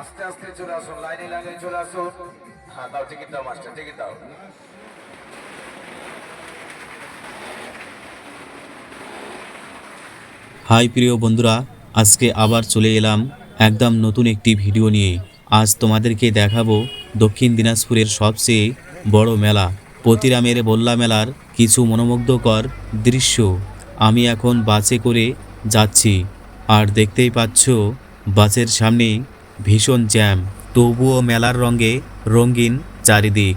আস্তে আস্তে চলে আসুন লাইনে লাইনে চলে আসুন হ্যাঁ দাও টিকিট দাও মাস্টার টিকিট দাও। হাই, প্রিয় বন্ধুরা, আজকে আবার চলে এলাম একদম নতুন একটি ভিডিও নিয়ে। আজ তোমাদেরকে দেখাবো দক্ষিণ দিনাজপুরের সবচেয়ে বড় মেলা, পতিরামের বল্লা মেলার কিছু মনোমুগ্ধকর দৃশ্য। আমি এখন বাসে করে যাচ্ছি, আর দেখতেই পাচ্ছ বাসের সামনে ভীষণ জ্যাম তবুও মেলার রঙে রঙিন চারিদিক।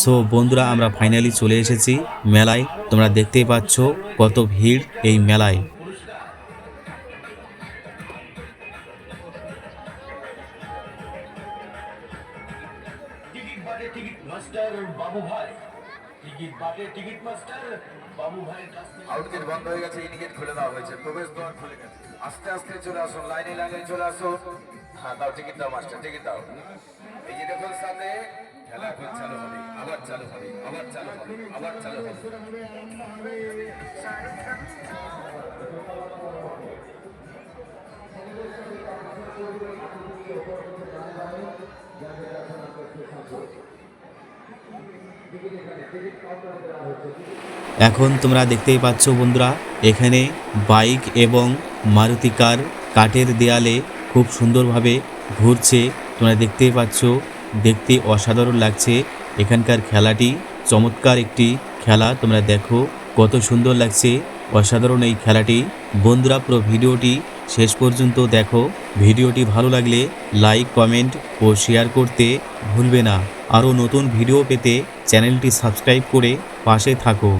সো বন্ধুরা, আমরা ফাইনালি চলে এসেছি মেলায়। তোমরা দেখতেই পাচ্ছ কত ভিড় এই মেলায়। টিকিট বাটে টিকিট মাস্টার বাবু ভাই টিকিট বাটে টিকিট মাস্টার বাবু ভাইয়ের কাছ থেকে আউট গেট বন্ধ হয়ে গেছে। আস্তে আস্তে চলে আসুন লাইনে লাইনে চলে আসুন হ্যাঁ দাও টিকিট দাও মাস্টার টিকিট দাও। এই যে দেখুন সামনে খেলা এখন চালু হবে, আবার চালু হবে, আবার চালু হবে, আবার চালু হবে। এখন তোমরা দেখতেই পাচ্ছ বন্ধুরা, এখানে বাইক এবং মারুতি কার কাঠের দেয়ালে খুব সুন্দরভাবে ঘুরছে। তোমরা দেখতেই পাচ্ছ দেখতে অসাধারণ লাগছে। এখানকার খেলাটি চমৎকার একটি খেলা। তোমরা দেখো কত সুন্দর লাগছে। অসাধারণ এই খেলাটি। বন্ধুরা, পুরো ভিডিওটি শেষ পর্যন্ত দেখো। ভিডিওটি ভালো লাগলে লাইক, কমেন্ট ও শেয়ার করতে ভুলবে না। আরও নতুন ভিডিও পেতে চ্যানেলটি সাবস্ক্রাইব করে পাশে থাকো।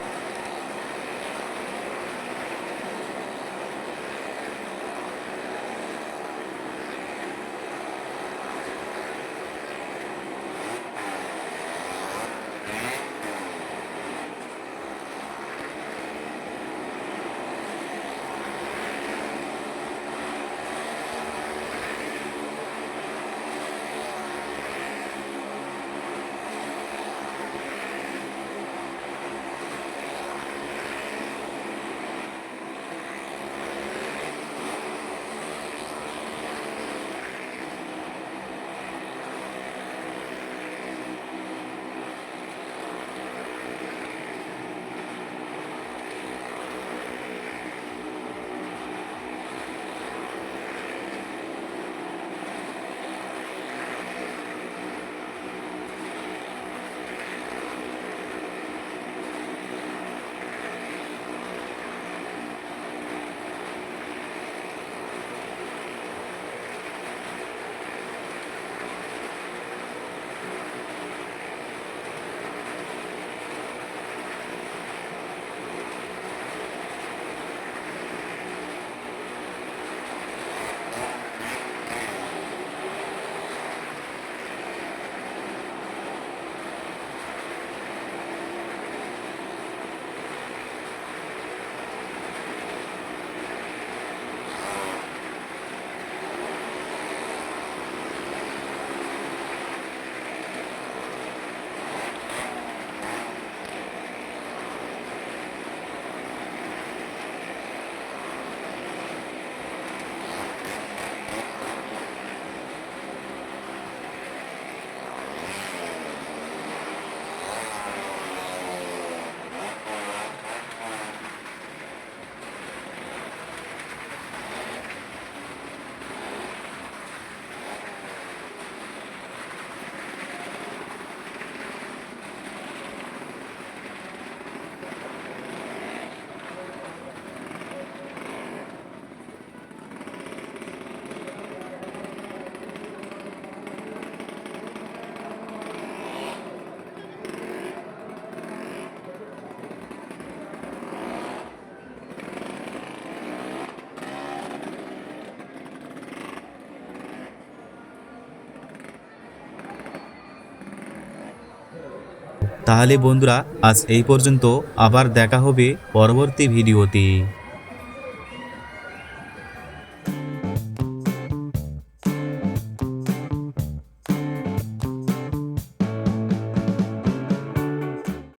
তাহলে বন্ধুরা আজ এই পর্যন্ত আবার দেখা হবে পরবর্তী ভিডিওতে।